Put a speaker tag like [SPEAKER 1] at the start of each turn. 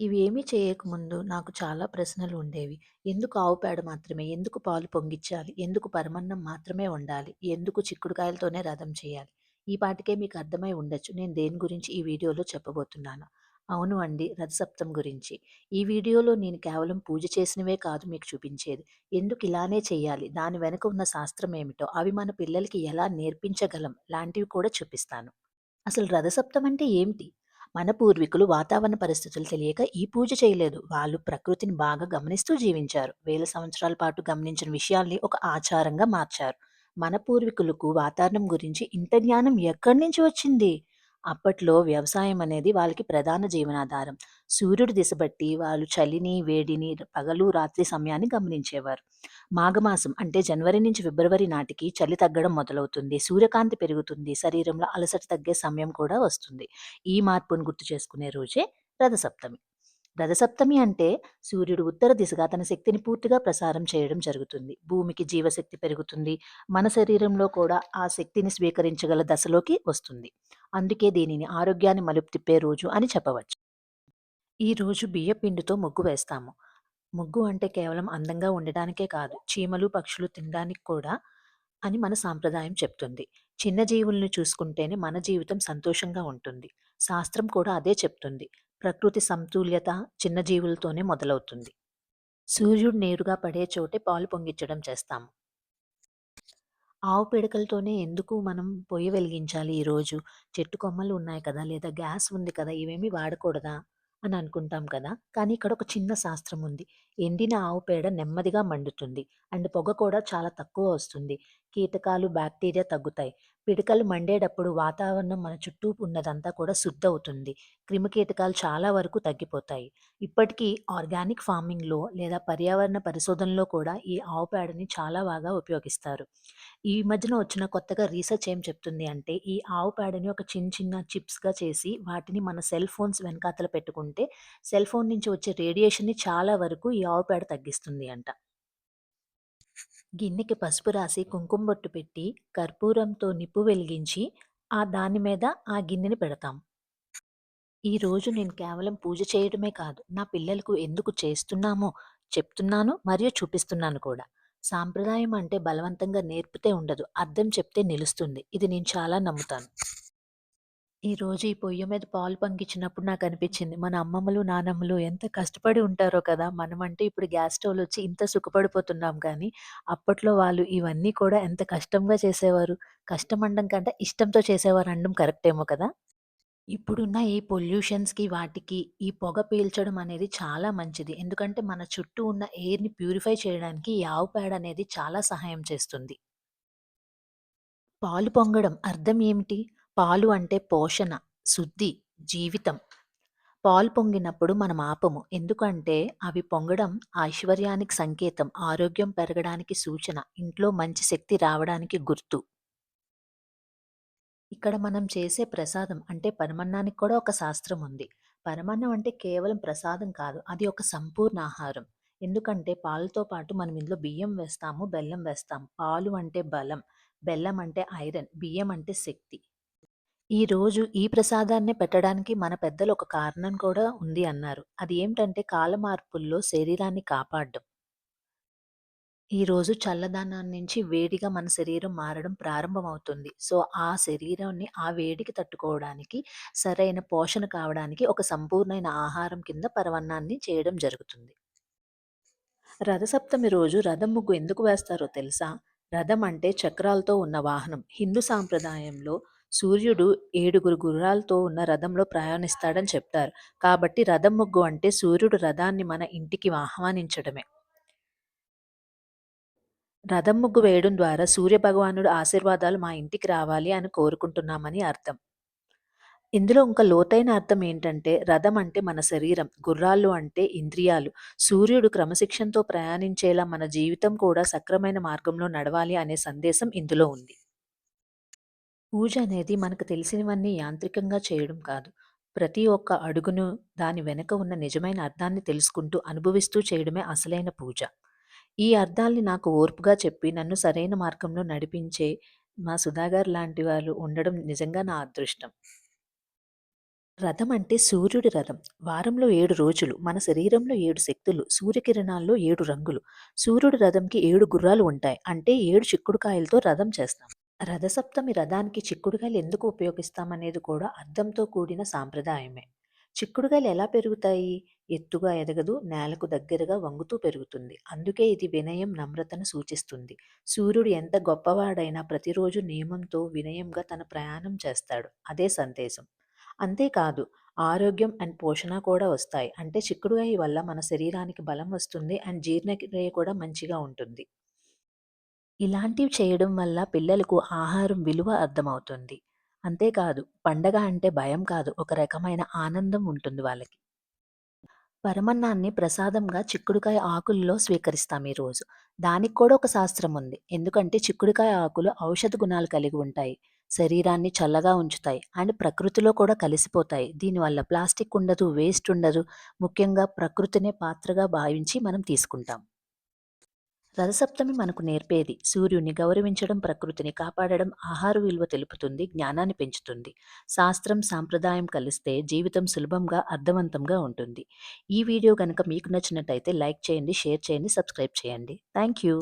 [SPEAKER 1] ఇవి చేయకముందు నాకు చాలా ప్రశ్నలు ఉండేవి. ఎందుకు ఆవు పేడ మాత్రమే? ఎందుకు పాలు పొంగిచ్చాలి? ఎందుకు పరమన్నం మాత్రమే ఉండాలి ఎందుకు చిక్కుడుకాయలతోనే రథం చేయాలి? ఈ పాటికే మీకు అర్థమై ఉండొచ్చు. నేను దేని గురించి ఈ వీడియోలో చెప్పబోతున్నాను. అవును అండి. రథసప్తం గురించి. ఈ వీడియోలో నేను కేవలం పూజ చేసినవే కాదు మీకు చూపించేది. ఎందుకు ఇలానే చేయాలి? దాని వెనక ఉన్న శాస్త్రం ఏమిటో, అవి మన పిల్లలకి ఎలా నేర్పించగలం లాంటివి కూడా చూపిస్తాను. అసలు రథసప్తం అంటే ఏమిటి? మన పూర్వీకులు వాతావరణ పరిస్థితులు తెలియక ఈ పూజ చేయలేదు. వాళ్ళు ప్రకృతిని బాగా గమనిస్తూ జీవించారు. వేల సంవత్సరాల పాటు గమనించిన విషయాల్ని ఒక ఆచారంగా మార్చారు. మన పూర్వీకులకు వాతావరణం గురించి ఇంత జ్ఞానం ఎక్కడి నుంచి వచ్చింది? అప్పట్లో వ్యవసాయం అనేది వాళ్ళకి ప్రధాన జీవనాధారం. సూర్యుడి దిశ బట్టి వాళ్ళు చలిని, వేడిని, పగలు, రాత్రి సమయాన్ని గమనించేవారు. మాఘమాసం అంటే జనవరి నుంచి ఫిబ్రవరి నాటికి చలి తగ్గడం మొదలవుతుంది. సూర్యకాంతి పెరుగుతుంది. శరీరంలో అలసట తగ్గే సమయం కూడా వస్తుంది. ఈ మార్పును గుర్తు చేసుకునే రోజే రథసప్తమి. రథసప్తమి అంటే సూర్యుడు ఉత్తర దిశగా తన శక్తిని పూర్తిగా ప్రసారం చేయడం జరుగుతుంది. భూమికి జీవశక్తి పెరుగుతుంది. మన శరీరంలో కూడా ఆ శక్తిని స్వీకరించగల దశలోకి వస్తుంది. అందుకే దీనిని ఆరోగ్యాన్ని మలుపు తిప్పే రోజు అని చెప్పవచ్చు. ఈ రోజు బియ్యపిండితో ముగ్గు వేస్తాము. ముగ్గు అంటే కేవలం అందంగా ఉండడానికే కాదు, చీమలు, పక్షులు తినడానికి కూడా అని మన సాంప్రదాయం చెప్తుంది. చిన్న జీవులను చూసుకుంటేనే మన జీవితం సంతోషంగా ఉంటుంది. శాస్త్రం కూడా అదే చెప్తుంది. ప్రకృతి సమతుల్యత చిన్న జీవులతోనే మొదలవుతుంది. సూర్యుడు నేరుగా పడే చోటే పాలు పొంగించడం చేస్తాము. ఆవు పిడకలతోనే ఎందుకు మనం పొయ్యి వెలిగించాలి ఈరోజు? చెట్టు కొమ్మలు ఉన్నాయి కదా! లేదా గ్యాస్ ఉంది కదా! ఇవేమి వాడకూడదా? అని అనుకుంటాం కదా! కానీ ఇక్కడ ఒక చిన్న శాస్త్రం ఉంది. ఎండిన ఆవు పేడ నెమ్మదిగా మండుతుంది. అండ్ పొగ కూడా చాలా తక్కువ వస్తుంది. కీటకాలు, బ్యాక్టీరియా తగ్గుతాయి. పిడకలు మండేటప్పుడు వాతావరణం మన చుట్టూ ఉన్నదంతా కూడా శుద్ధవుతుంది. క్రిమికీటకాలు చాలా వరకు తగ్గిపోతాయి. ఇప్పటికీ ఆర్గానిక్ ఫార్మింగ్‌లో లేదా పర్యావరణ పరిశోధనలో కూడా ఈ ఆవు పేడని చాలా బాగా ఉపయోగిస్తారు. ఈ మధ్యన వచ్చిన కొత్తగా రీసెర్చ్ ఏం చెప్తుంది అంటే, ఈ ఆవు పేడని ఒక చిన్న చిన్న చిప్స్‌గా చేసి వాటిని మన సెల్ ఫోన్స్ వెనకాతల పెట్టుకుంటే, సెల్ ఫోన్ నుంచి వచ్చే రేడియేషన్‌ని చాలా వరకు ఈ ఆవు పేడ తగ్గిస్తుంది అంట. గిన్నెకి పసుపు రాసి కుంకుమ బొట్టు పెట్టి, కర్పూరంతో నిప్పు వెలిగించి, ఆ దాని మీద ఆ గిన్నెని పెడతాం. ఈరోజు నేను కేవలం పూజ చేయడమే కాదు, నా పిల్లలకు ఎందుకు చేస్తున్నామో చెప్తున్నాను మరియు చూపిస్తున్నాను కూడా. సాంప్రదాయం అంటే బలవంతంగా నేర్పితే ఉండదు. అర్థం చెప్తే నిలుస్తుంది. ఇది నేను చాలా నమ్ముతాను. ఈరోజు ఈ పొయ్యి మీద పాలు పొంకించినప్పుడు నాకు అనిపించింది మన అమ్మమ్మలు, నానమ్మలు ఎంత కష్టపడి ఉంటారో కదా! మనమంటే ఇప్పుడు గ్యాస్ స్టవ్‌లొచ్చి ఇంత సుఖపడిపోతున్నాం కానీ, అప్పట్లో వాళ్ళు ఇవన్నీ కూడా ఎంత కష్టంగా చేసేవారు. కష్టం అనడం కంటే ఇష్టంతో చేసేవారు అనడం కరెక్టేమో కదా! ఇప్పుడున్న ఈ పొల్యూషన్స్‌కి వాటికి ఈ పొగ పీల్చడం అనేది చాలా మంచిది. ఎందుకంటే మన చుట్టూ ఉన్న ఎయిర్‌ని ప్యూరిఫై చేయడానికి ఈ ఆవు పేడ అనేది చాలా సహాయం చేస్తుంది. పాలు పొంగడం అర్థం ఏమిటి? పాలు అంటే పోషణ, శుద్ధి, జీవితం. పాలు పొంగినప్పుడు మనం ఆపము. ఎందుకంటే అవి పొంగడం ఐశ్వర్యానికి సంకేతం, ఆరోగ్యం పెరగడానికి సూచన, ఇంట్లో మంచి శక్తి రావడానికి గుర్తు. ఇక్కడ మనం చేసే ప్రసాదం అంటే పరమన్నానికి కూడా ఒక శాస్త్రం ఉంది. పరమన్నం అంటే కేవలం ప్రసాదం కాదు. అది ఒక సంపూర్ణ ఆహారం. ఎందుకంటే పాలతో పాటు మనం ఇందులో బియ్యం వేస్తాము, బెల్లం వేస్తాం. పాలు అంటే బలం, బెల్లం అంటే ఐరన్, బియ్యం అంటే శక్తి. ఈరోజు ఈ ప్రసాదాన్ని పెట్టడానికి మన పెద్దలు ఒక కారణం కూడా ఉంది అన్నారు. అది ఏమిటంటే కాల మార్పుల్లో శరీరాన్ని కాపాడడం. ఈరోజు చల్లదనం నుంచి వేడిగా మన శరీరం మారడం ప్రారంభమవుతుంది. సో, ఆ శరీరాన్ని ఆ వేడికి తట్టుకోవడానికి సరైన పోషణ కావడానికి ఒక సంపూర్ణమైన ఆహారం కింద పరవన్నాన్ని చేయడం జరుగుతుంది. రథసప్తమి రోజు రథం ముగ్గు ఎందుకు వేస్తారో తెలుసా? రథం అంటే చక్రాలతో ఉన్న వాహనం. హిందూ సాంప్రదాయంలో సూర్యుడు ఏడుగురు గుర్రాలతో ఉన్న రథంలో ప్రయాణిస్తాడని చెప్తారు. కాబట్టి రథం ముగ్గు అంటే సూర్యుడు రథాన్ని మన ఇంటికి ఆహ్వానించడమే. రథం ముగ్గు వేయడం ద్వారా సూర్యభగవానుడు ఆశీర్వాదాలు మా ఇంటికి రావాలి అని కోరుకుంటున్నామని అర్థం. ఇందులో ఇంకా లోతైన అర్థం ఏంటంటే రథం అంటే మన శరీరం, గుర్రాలు అంటే ఇంద్రియాలు. సూర్యుడు క్రమశిక్షణతో ప్రయాణించేలా మన జీవితం కూడా సక్రమైన మార్గంలో నడవాలి అనే సందేశం ఇందులో ఉంది. పూజ అనేది మనకు తెలిసినవన్నీ యాంత్రికంగా చేయడం కాదు. ప్రతి ఒక్క అడుగును దాని వెనక ఉన్న నిజమైన అర్థాన్ని తెలుసుకుంటూ, అనుభవిస్తూ చేయడమే అసలైన పూజ. ఈ అర్థాల్ని నాకు ఓర్పుగా చెప్పి నన్ను సరైన మార్గంలో నడిపించే మా సుధాగారు లాంటి వాళ్ళు ఉండడం నిజంగా నా అదృష్టం. రథం అంటే సూర్యుడి రథం. వారంలో 7 రోజులు, మన శరీరంలో 7 శక్తులు, సూర్యకిరణాల్లో 7 రంగులు. సూర్యుడి రథంకి 7 గుర్రాలు ఉంటాయి. అంటే 7 చిక్కుడుకాయలతో రథం చేస్తాం. రథసప్తమి రథానికి చిక్కుడుకాయలు ఎందుకు ఉపయోగిస్తామనేది కూడా అర్థంతో కూడిన సాంప్రదాయమే. చిక్కుడుకాయలు ఎలా పెరుగుతాయి? ఎత్తుగా ఎదగదు, నేలకు దగ్గరగా వంగుతూ పెరుగుతుంది. అందుకే ఇది వినయం, నమ్రతను సూచిస్తుంది. సూర్యుడు ఎంత గొప్పవాడైనా ప్రతిరోజు నియమంతో, వినయంగా తన ప్రయాణం చేస్తాడు. అదే సందేశం. అంతేకాదు ఆరోగ్యం అండ్ పోషణ కూడా వస్తాయి. అంటే చిక్కుడుకాయ వల్ల మన శరీరానికి బలం వస్తుంది అండ్ జీర్ణక్రియ కూడా మంచిగా ఉంటుంది. ఇలాంటివి చేయడం వల్ల పిల్లలకు ఆహారం విలువ అర్థమవుతుంది. అంతేకాదు పండగ అంటే భయం కాదు. ఒక రకమైన ఆనందం ఉంటుంది వాళ్ళకి. పరమన్నాన్ని ప్రసాదంగా చిక్కుడుకాయ ఆకుల్లో స్వీకరిస్తాం ఈరోజు. దానికి కూడా ఒక శాస్త్రం ఉంది. ఎందుకంటే చిక్కుడుకాయ ఆకులు ఔషధ గుణాలు కలిగి ఉంటాయి. శరీరాన్ని చల్లగా ఉంచుతాయి అండ్ ప్రకృతిలో కూడా కలిసిపోతాయి. దీనివల్ల ప్లాస్టిక్ ఉండదు, వేస్ట్ ఉండదు. ముఖ్యంగా ప్రకృతినే పాత్రగా భావించి మనం తీసుకుంటాం. రథసప్తమి మనకు నేర్పేది సూర్యుని గౌరవించడం, ప్రకృతిని కాపాడడం, ఆహార విలువ తెలుపుతుంది, జ్ఞానాన్ని పెంచుతుంది. శాస్త్రం, సాంప్రదాయం కలిస్తే జీవితం సులభంగా, అర్థవంతంగా ఉంటుంది. ఈ వీడియో కనుక మీకు నచ్చినట్టయితే లైక్ చేయండి, షేర్ చేయండి, సబ్స్క్రైబ్ చేయండి. Thank you.